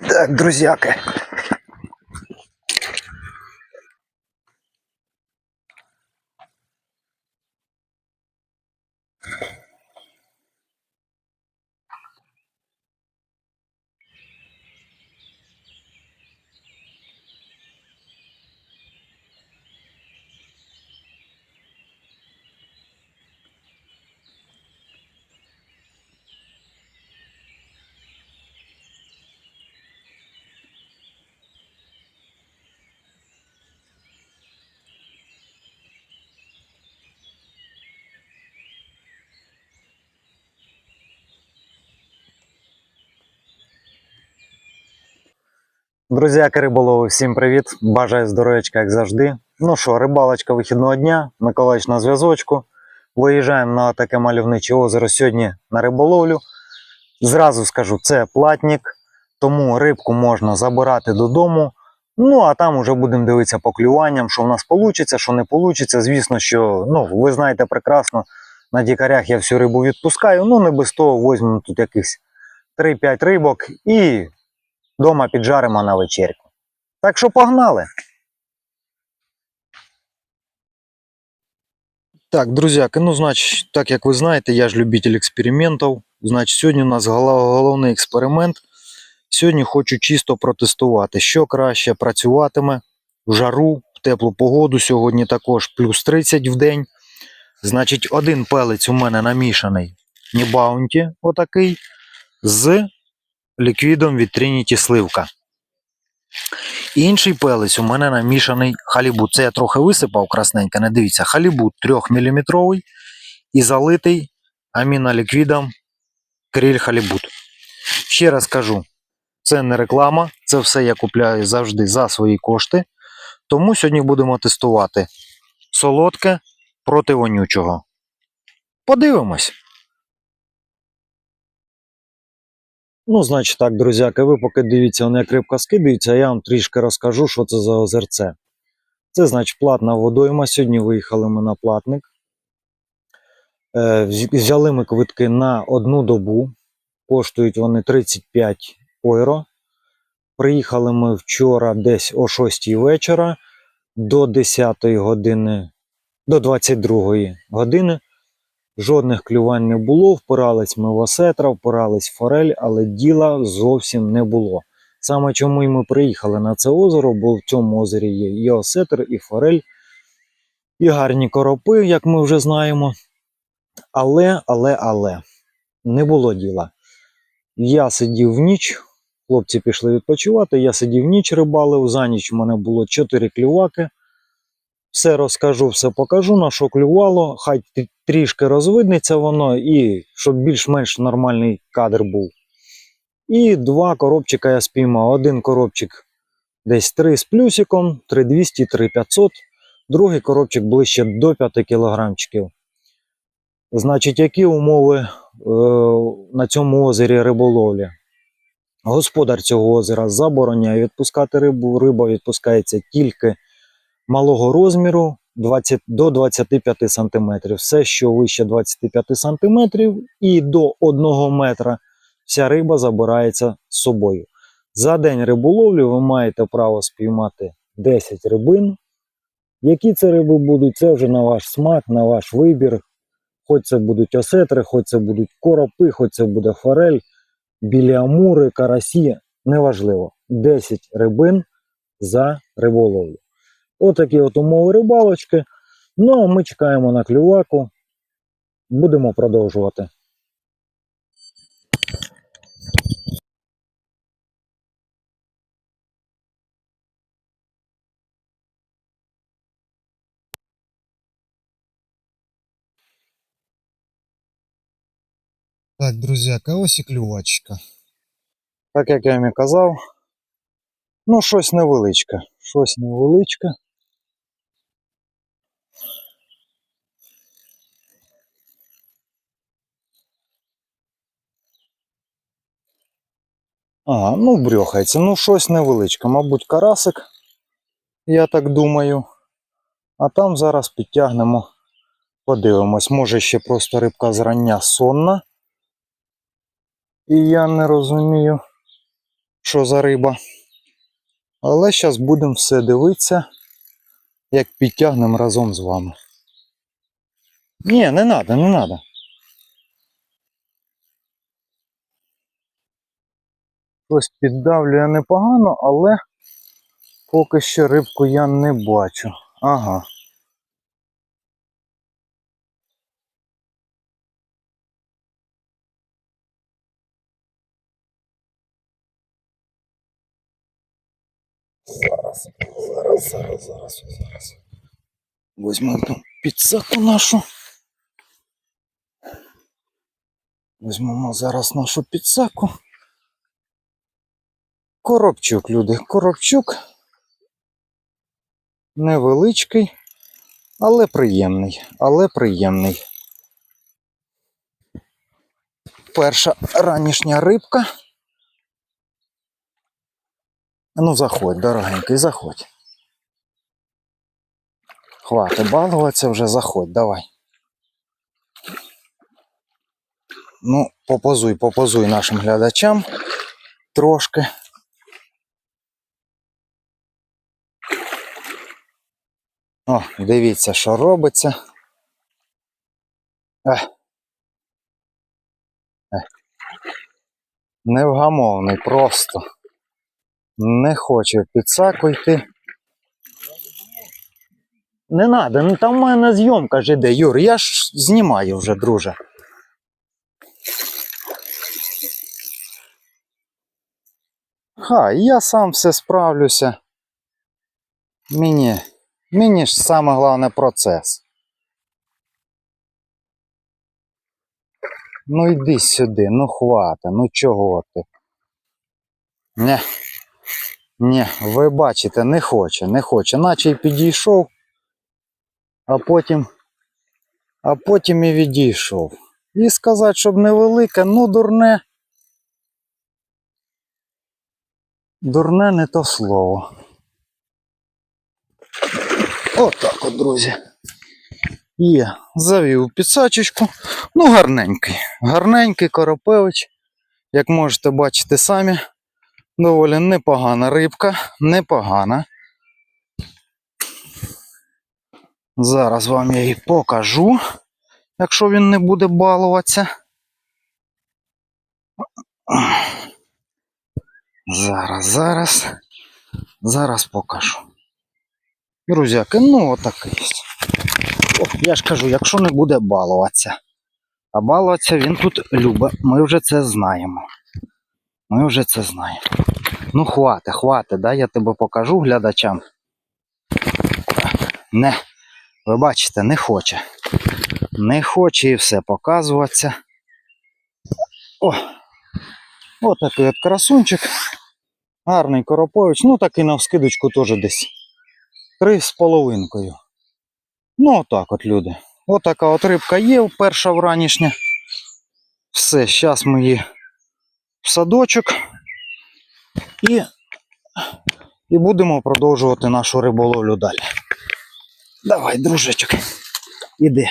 Так, друзяки. Друзяки риболови, всім привіт! Бажаю здоров'ячка, як завжди. Ну що, рибалочка вихідного дня, Миколаївич на зв'язочку. Виїжджаємо на таке мальовниче озеро сьогодні на риболовлю. Зразу скажу, це платник, тому рибку можна забирати додому. Ну, а там вже будемо дивитися по клюванням, що в нас вийде, що не вийде. Звісно, що ну, ви знаєте прекрасно, на дікарях я всю рибу відпускаю, ну не без того візьмемо тут якихось 3-5 рибок і Дома піджаримо на вечерку. Так що погнали. Так, друзяки, ну, значить, так як ви знаєте, я ж любитель експериментів. Значить, сьогодні у нас голов- головний експеримент. Сьогодні хочу чисто протестувати, що краще працюватиме в жару, в теплу погоду. Сьогодні також плюс 30 в день. Значить, один пелець у мене намішаний Нібаунті, отакий, з ліквідом від Trinity сливка. Інший пелець у мене намішаний халібут. Це я трохи висипав красненько, не дивіться, халібут 3-мм і залитий аміноліквідом кріль халібут. Ще раз кажу, це не реклама, це все я купляю завжди за свої кошти. Тому сьогодні будемо тестувати солодке проти вонючого. Подивимось. Ну, значить так, друзяки, ви поки дивіться, воно як рибка скидається, я вам трішки розкажу, що це за озерце. Це, значить, платна водойма. Сьогодні виїхали ми на платник. Е, взяли ми квитки на одну добу. Коштують вони 35 євро. Приїхали ми вчора десь о 6 вечора до 10 години, до 22 години. Жодних клювань не було, впирались ми в осетра, впирались форель, але діла зовсім не було. Саме чому і ми приїхали на це озеро, бо в цьому озері є і осетр, і форель, і гарні коропи, як ми вже знаємо. Але, але, але, не було діла. Я сидів в ніч, хлопці пішли відпочивати, я сидів в ніч рибалив, за ніч в мене було 4 клюваки. Все розкажу, все покажу, на що клювало. Хай трішки розвиднеться воно, і щоб більш-менш нормальний кадр був. І два коробчика я спіймав. Один коробчик десь 3 з плюсиком, 3200, 3500. Другий коробчик ближче до 5 кілограмчиків. Значить, які умови е, на цьому озері риболовлі? Господар цього озера забороняє відпускати рибу. Риба відпускається тільки малого розміру 20, до 25 см. Все, що вище 25 см і до 1 метра, вся риба забирається з собою. За день риболовлі ви маєте право спіймати 10 рибин. Які це риби будуть, це вже на ваш смак, на ваш вибір. Хоч це будуть осетри, хоч це будуть коропи, хоч це буде форель, білі амури, карасі, неважливо. 10 рибин за риболовлю. Отакі от умови рибалочки. Ну а ми чекаємо на клюваку. Будемо продовжувати. Так, друзяка, ось і клювачка. Так як я вам і казав, ну щось невеличке. Щось невеличке. Ага, ну брьохається. Ну щось невеличке. Мабуть, карасик, я так думаю. А там зараз підтягнемо, подивимось. Може ще просто рибка зрання сонна. І я не розумію, що за риба. Але зараз будемо все дивитися, як підтягнемо разом з вами. Ні, не треба, не треба. Ось піддавлює непогано, але поки що рибку я не бачу. Ага. Зараз, зараз, зараз, зараз, зараз. Візьмемо там підсаку нашу. Візьмемо зараз нашу підсаку. Коробчук, люди, коробчук. Невеличкий, але приємний, але приємний. Перша ранішня рибка. Ну, заходь, дорогенький, заходь. Хватить балуватися, вже заходь, давай. Ну, попозуй, попозуй нашим глядачам трошки. О, дивіться, що робиться. Ех. Ех. Невгамовний просто. Не хоче підсаку йти. Не треба, ну там в мене зйомка ж іде, Юр, я ж знімаю вже, друже. Ха, я сам все справлюся. Мені, мені ж саме головне процес. Ну йди сюди, ну хвата, ну чого ти? Не. Ні, ви бачите, не хоче, не хоче. Наче й підійшов, а потім, а потім і відійшов. І сказати, щоб невелике, ну дурне. Дурне не то слово. Отак от, друзі. Є, завів підсачечку. Ну, гарненький. Гарненький коропевич. Як можете бачити самі, доволі непогана рибка, непогана. Зараз вам я її покажу, якщо він не буде балуватися. Зараз, зараз. Зараз покажу. Друзяки, ну отакий. О, я ж кажу, якщо не буде балуватися. А балуватися він тут любить. Ми вже це знаємо. Ми вже це знаємо. Ну, хвати, хвати, да, я тебе покажу глядачам. Не, ви бачите, не хоче. Не хоче і все показуватися. О! Отакий от красунчик. Гарний Коропович. Ну такий на вскидочку теж десь. Три з половинкою. Ну, отак от, люди. Отака от рибка є, перша вранішня. Все, зараз ми її в садочок і, і будемо продовжувати нашу риболовлю далі. Давай, дружечок, іди.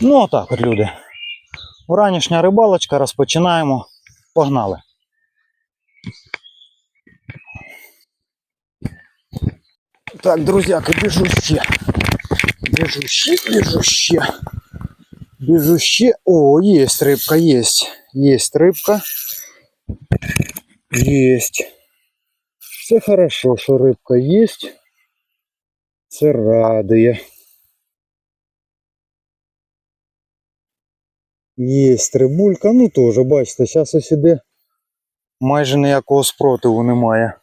Ну, отак от, люди. Вранішня рибалочка, розпочинаємо. Погнали. Так, друзяки, біжу ще. Біжу ще. О, есть рыбка, есть. Есть рыбка. Есть. Це хорошо, що рибка есть. Це радує. Есть рибулька, ну теж, бачите, зараз ось. Майже ніякого спротиву немає.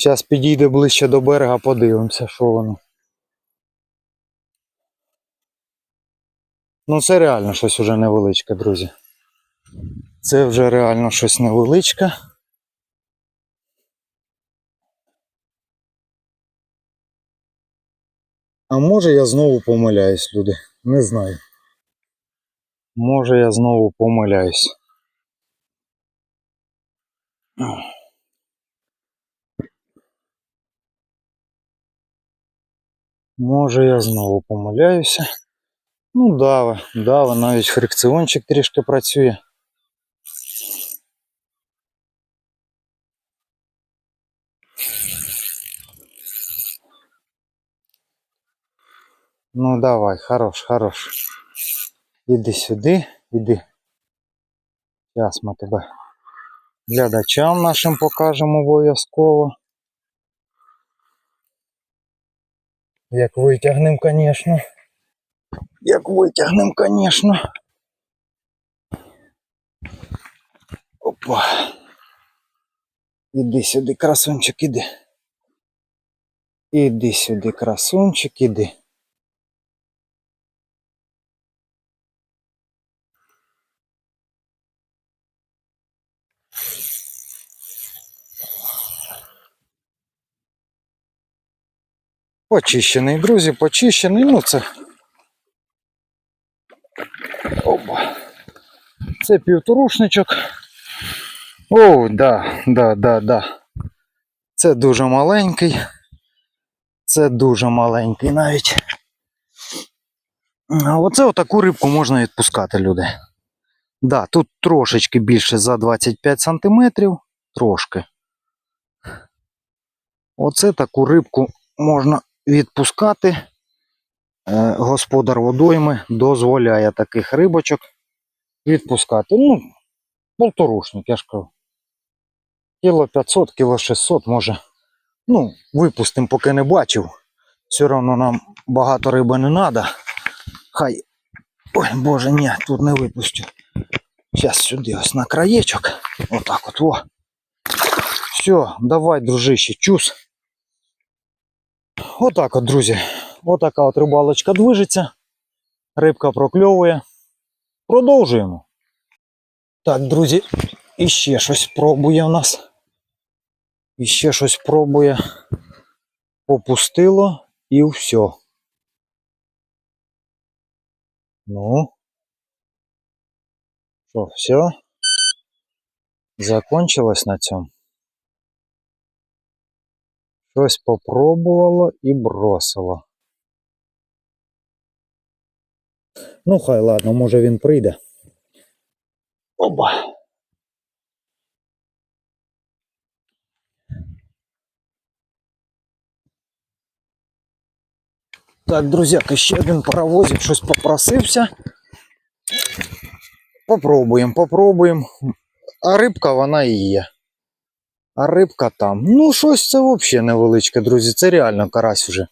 Зараз підійде ближче до берега, подивимося, що воно. Ну це реально щось уже невеличке, друзі. Це вже реально щось невеличке. А може я знову помиляюсь, люди. Не знаю. Може я знову помиляюсь. Може я знову помиляюся. Ну, дава, дава, навіть фрикціончик трішки працює. Ну давай, хорош, хорош. Іди сюди, іди. Зараз ми тебе глядачам нашим покажемо обов'язково. Як витягнем, звісно. Як витягнем, звісно. Опа. Іди сюди, красунчик, іди. Іди сюди, красунчик, іди. Почищений, друзі, почищений. Ну це. Опа. Це півторушничок. О, да, да, да, да. Це дуже маленький. Це дуже маленький навіть. Оце отаку рибку можна відпускати, люди. Да, тут трошечки більше за 25 сантиметрів. Трошки. Оце таку рибку можна відпускати. Е, Господар водойми дозволяє таких рибочок відпускати. Ну, полторушник, я ж кажу. Кіло 500, кіло 600 може. Ну, випустимо, поки не бачив. Все одно нам багато риби не треба. Хай. Ой, боже, ні, тут не випустю. Зараз сюди ось на краєчок. Отак от, во. Все, давай, дружище, чус. Отак от, друзі. Отака от рибалочка движеться. Рибка прокльовує. Продовжуємо. Так, друзі, іще щось пробує у нас. Іще щось пробує. Попустило і все. Ну. Що, все? Закончилось на цьому. Щось попробувало і бросило. Ну, хай ладно, може він прийде. Оба. Так, друзяки, ще один паровозик щось попросився. Попробуємо, попробуємо. А рибка вона і є. А рибка там. Ну, щось це взагалі невеличке, друзі. Це реально карась вже.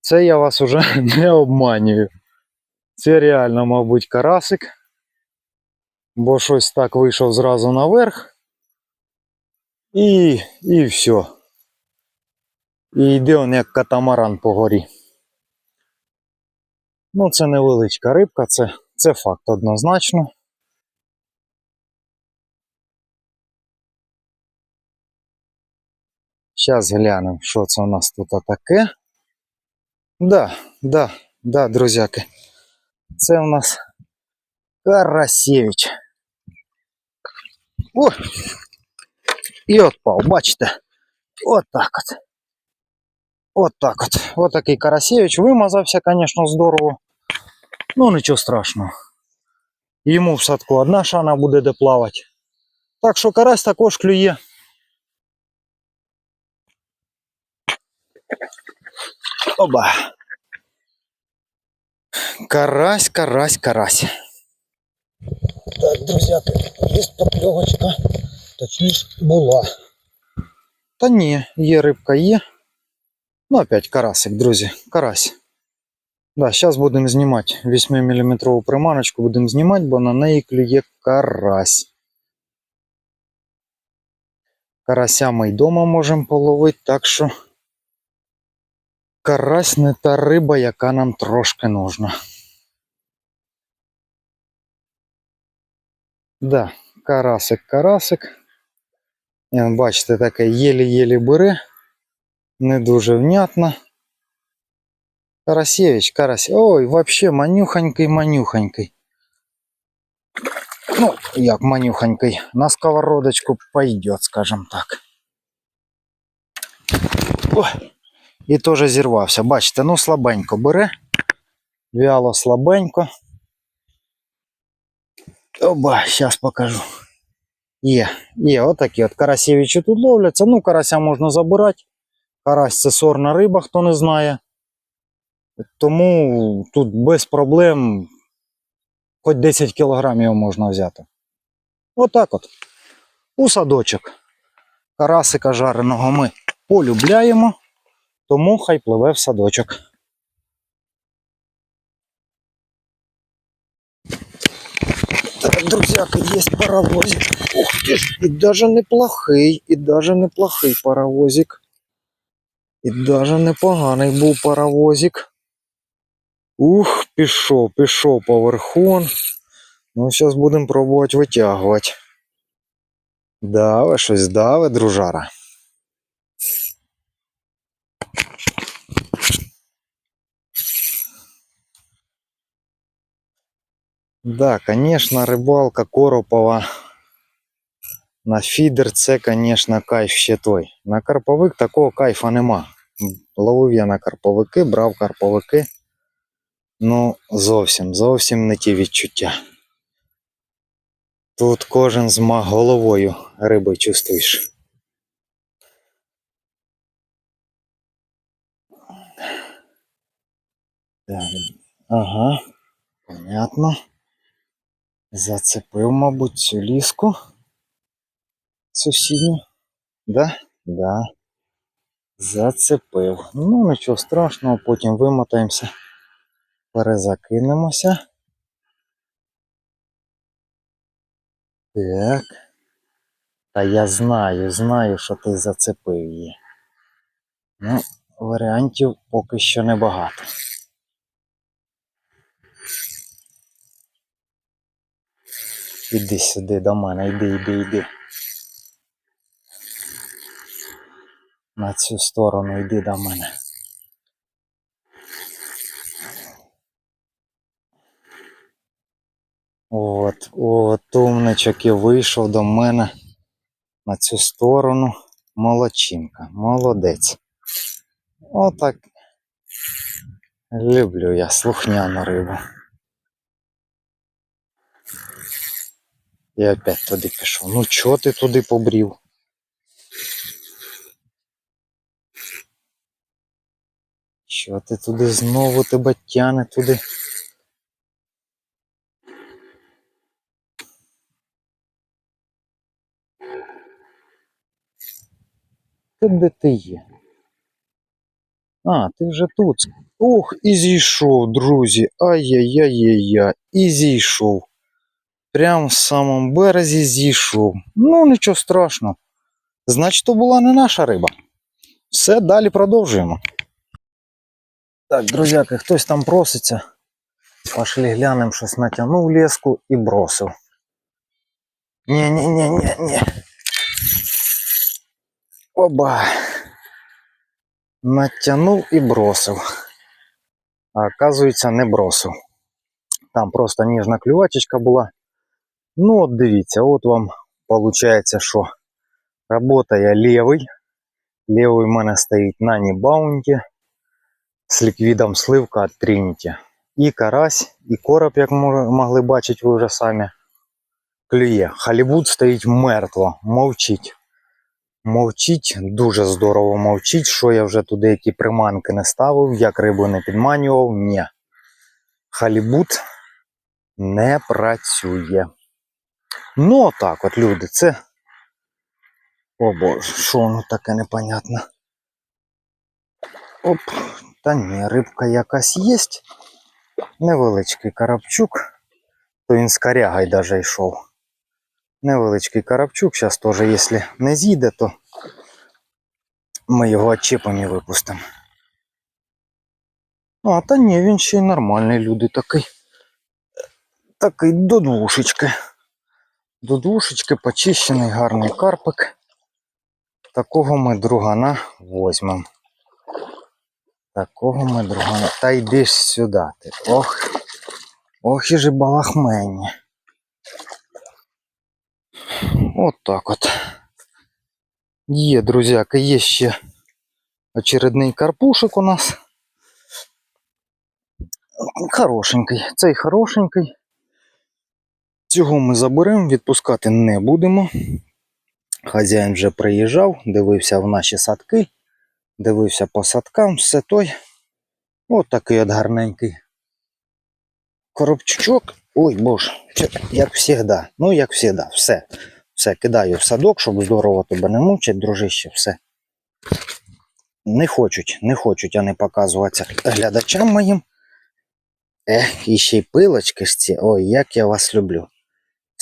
Це я вас уже не обманюю. Це реально, мабуть, карасик. Бо щось так вийшов зразу наверх. І, і все. І йде он як катамаран по горі. Ну, це невеличка рибка, це, це факт однозначно. Зараз глянемо, що це у нас тут таке. Да, да, да, друзяки. Це у нас Карасевич. О! І отпав, бачите? Отак от. Отак от. Отакий Карасевич. Вимазався, звісно, здорово. Ну, нічого страшного. Йому в садку одна шана буде де плавати. Так що карась також клює. Оба. Карась, карась, карась. Так, друзяки, є покльовочка. Точніше, була. Та ні, є рибка, є. Ну, опять карасик, друзі, карась. Да, зараз будемо знімати 8-мм приманочку, будемо знімати, бо на неї клює карась. Карася ми й дома можемо половити, так що карась не та риба, яка нам трошки нужна. Да, карасик, карасик. Він, бачите, таке єлі-єлі бере. Не дуже внятно. Карасевич, карась. Ой, вообще манюхонький, манюхонький. Ну, як манюхонький. На сковородочку пойдет, скажем так. Ой. І теж зірвався. Бачите, ну слабенько бере. Вяло слабенько. Оба, зараз покажу. Є, є, отакі от карасевичі тут ловляться. Ну, карася можна забирати. Карась це сорна риба, хто не знає. Тому тут без проблем хоч 10 кілограмів можна взяти. Отак от. У садочок. Карасика жареного ми полюбляємо, тому хай пливе в садочок. Так, друзьяка, есть паровозик. Ух ты ж, и даже неплохий, і даже неплохий паровозик. І даже непоганий був паровозик. Ух, пішов, пішов поверху. Ну, зараз будемо пробувати витягувати. Дави, щось дави, дружара. Да, конечно, рибалка Коропова на фідер це, конечно, кайф ще той. На карповик такого кайфа нема. Ловив я на карповики, брав карповики. Ну, зовсім, зовсім не ті відчуття. Тут кожен змаг головою риби чувствуєш. Так, ага, понятно. Зацепив, мабуть, цю ліску сусідню. Да? Да. Зацепив. Ну, нічого страшного, потім вимотаємося, перезакинемося. Так. Та я знаю, знаю, що ти зацепив її. Ну, варіантів поки що небагато. Іди сюди до мене, йди, йди, йди. На цю сторону йди до мене. От, от умничок і вийшов до мене на цю сторону. Молодчинка, молодець. Отак. Люблю я слухняну рибу. І опять туди пішов. Ну чого ти туди побрів? Що ти туди знову тебе тяне туди? Ти де ти є? А, ти вже тут. Ох, і зійшов, друзі. Ай-яй-яй-яй-яй. І зійшов. Прям в самому березі зійшов. Ну, нічого страшного. Значить, то була не наша риба. Все, далі продовжуємо. Так, друзяки, хтось там проситься. Пошли глянемо, щось натягнув леску і бросив. Ні-ні-ні-ні-ні. Оба. Натягнув і бросив. А оказується, не бросив. Там просто ніжна клювачечка була. Ну, от дивіться, от вам виходить, що Работає лівий. Лівий в мене стоїть на Нібаунті з ліквідом сливка від Trinity. І карась, і короб, як могли бачити ви вже самі, клює. Халібут стоїть мертво, мовчить. Мовчить, дуже здорово мовчить, що я вже туди які приманки не ставив, як рибу не підманював, ні. Халібут не працює. Ну, отак от, люди, це. О боже, що воно таке непонятне. Оп, та ні, рибка якась є. Невеличкий карапчук. То він з корягой даже йшов. Невеличкий карапчук. Зараз теж, якщо не з'їде, то ми його отчепом і випустимо. А, та ні, він ще й нормальний, люди такий. Такий до двушечки. До двушечки почищений гарний карпик. Такого ми другана возьмемо. Такого ми другана. Та йди ж сюди ти. Ох. Ох і же балахмені. От так от. Є, друзяки, є ще очередний карпушик у нас. Хорошенький. Цей хорошенький. Цього ми заберемо, відпускати не будемо. Хазяїн вже приїжджав, дивився в наші садки, дивився по садкам, все той. От такий от гарненький. Коробчучок. Ой, боже, як завжди. Ну, як завжди, все. Все, кидаю в садок, щоб здорово тебе не мучить, дружище, все. Не хочуть, не хочуть вони показуватися глядачам моїм. Ех, і ще й пилочки ж ці. Ой, як я вас люблю.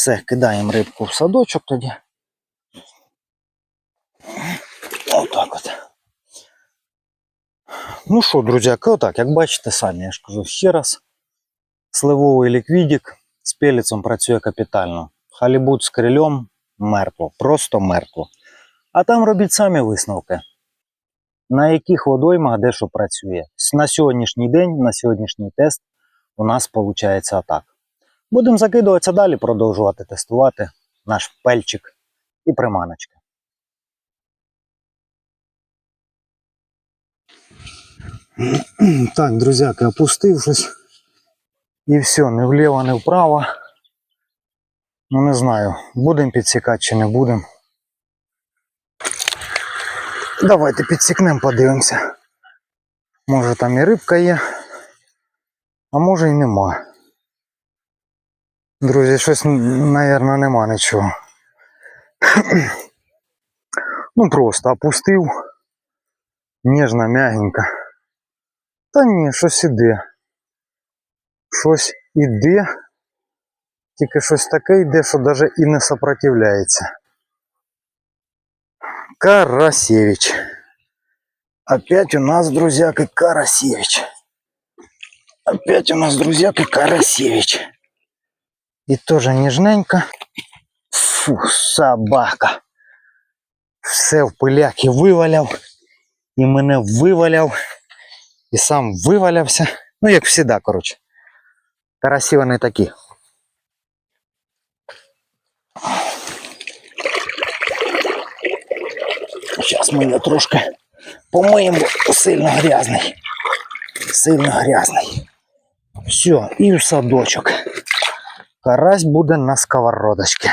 Все, кидаємо рибку в садочок тоді. Отак от. Ну що, друзяки, отак, як бачите самі, я ж кажу ще раз. Сливовий ліквідік з пеліцем працює капітально. Халібут з крильом мертво, просто мертво. А там робіть самі висновки. На яких водоймах де що працює. На сьогоднішній день, на сьогоднішній тест у нас виходить атак. Будемо закидуватися далі, продовжувати тестувати наш пельчик і приманочки. Так, друзяки, опустившись. І все, не вліво, не вправо. Ну не знаю, будемо підсікати чи не будемо. Давайте підсікнемо, подивимося. Може там і рибка є, а може і нема. Друзі, щось, мабуть, нема нічого. Ну просто опустив. Ніжно, м'ягенько. Та ні, щось іде. Щось іде. Тільки щось таке йде, що навіть і не сопротивляється. Карасевич. Опять у нас, друзьяки, Карасевич. Опять у нас, друзьяки, Карасевич. И тоже нежненько. Фу, собака. Все в пиляки виваляв. І мене виваляв. І сам вивалявся. Ну, як завжди, коротше. Карасі вони такі. Зараз ми його трошки помиємо, сильно грязний. Сильно грязний. Все, і в садочок. Карась буде на сковородочці.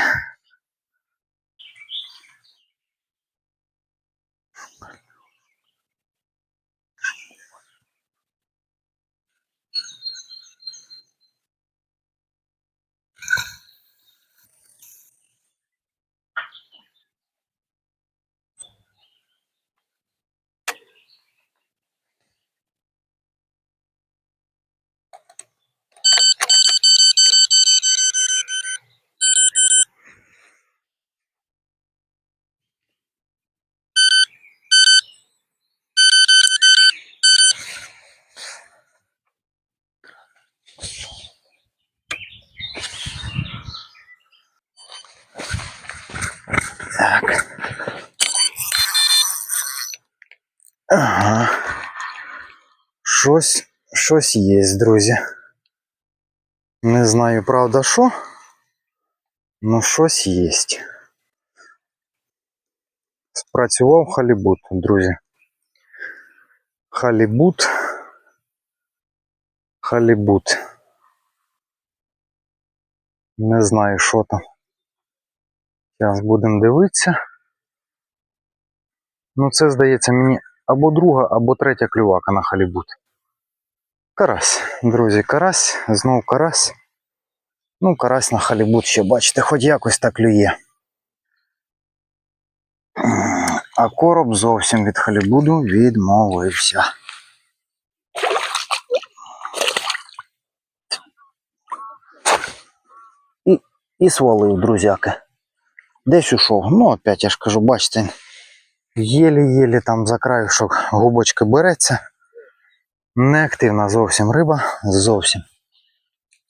Щось, щось є, друзі. Не знаю, правда, що. Ну, щось є. Спрацював халібут, друзі. Халібут. Халібут. Не знаю, що там. Зараз будемо дивитися. Ну, це здається мені або друга, або третя клювака на халібут. Карась, друзі, карась, знов карась. Ну, карась на халібут ще, бачите, хоч якось так клює. А короб зовсім від халібуду відмовився. І, і свалив, друзяки. Десь ушов. Ну, опять я ж кажу, бачите, єлі-єлі там за краєшок губочки береться. Неактивна зовсім риба, зовсім.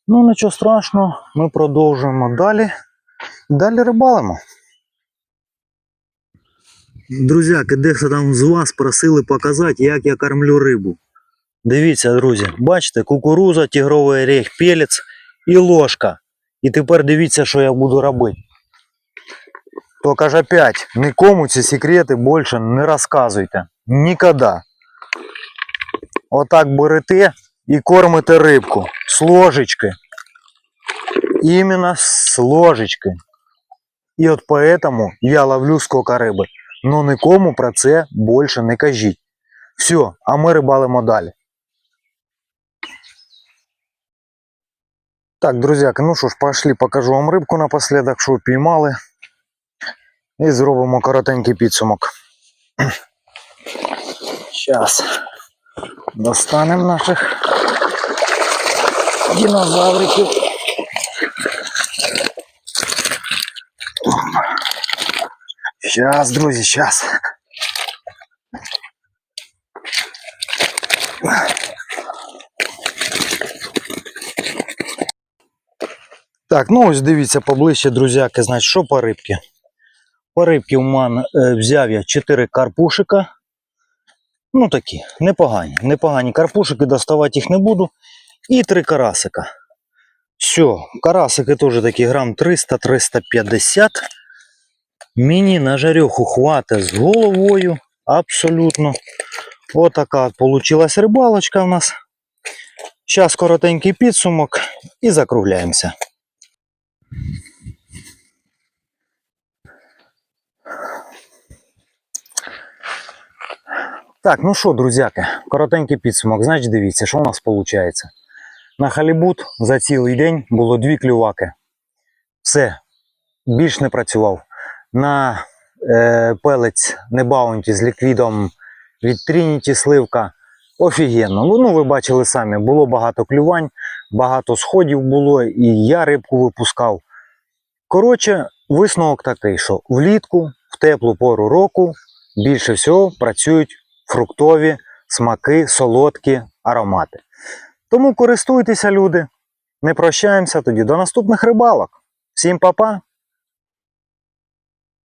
Ну, нічого страшного, ми продовжуємо далі. Далі рибалимо. Друзяки, дехто там з вас просили показати, як я кормлю рибу. Дивіться, друзі, бачите, кукуруза, тігровий орех, пелець і ложка. І тепер дивіться, що я буду робити. Только ж опять, нікому ці секрети більше не розказуйте. Ніколи. Отак берете і кормите рибку. З ложечки. Іменно з ложечки. І от поэтому я ловлю скока риби. Но нікому про це більше не кажіть. Все, а ми рибалимо далі. Так, друзяки, ну що ж, пошли, покажу вам рибку напоследок, що піймали. І зробимо коротенький підсумок. Сейчас достанемо наших динозавриків. Зараз, друзі, зараз. Так, ну ось дивіться поближче, друзяки, значить, що по рибки. По рибки в мене е, взяв я 4 карпушика. Ну такі, непогані. Непогані карпушики, доставати їх не буду. І 3 карасика. Все, карасики теж такі грам 300-350. Мені на жарьоху хватить з головою. Абсолютно. Отака от получилась рибалочка у нас. Зараз коротенький підсумок і закругляємося. Так, ну що, друзяки, коротенький підсумок. Значить, дивіться, що у нас виходить. На халібут за цілий день було дві клюваки. Все, більш не працював. На е, пелець небаунті з ліквідом від Trinity сливка. Офігенно. Ну, ну, ви бачили самі, було багато клювань, багато сходів було, і я рибку випускав. Коротше, висновок такий, що влітку, в теплу пору року, більше всього працюють фруктові смаки, солодкі аромати. Тому користуйтеся, люди. Не прощаємося тоді до наступних рибалок. Всім па-па!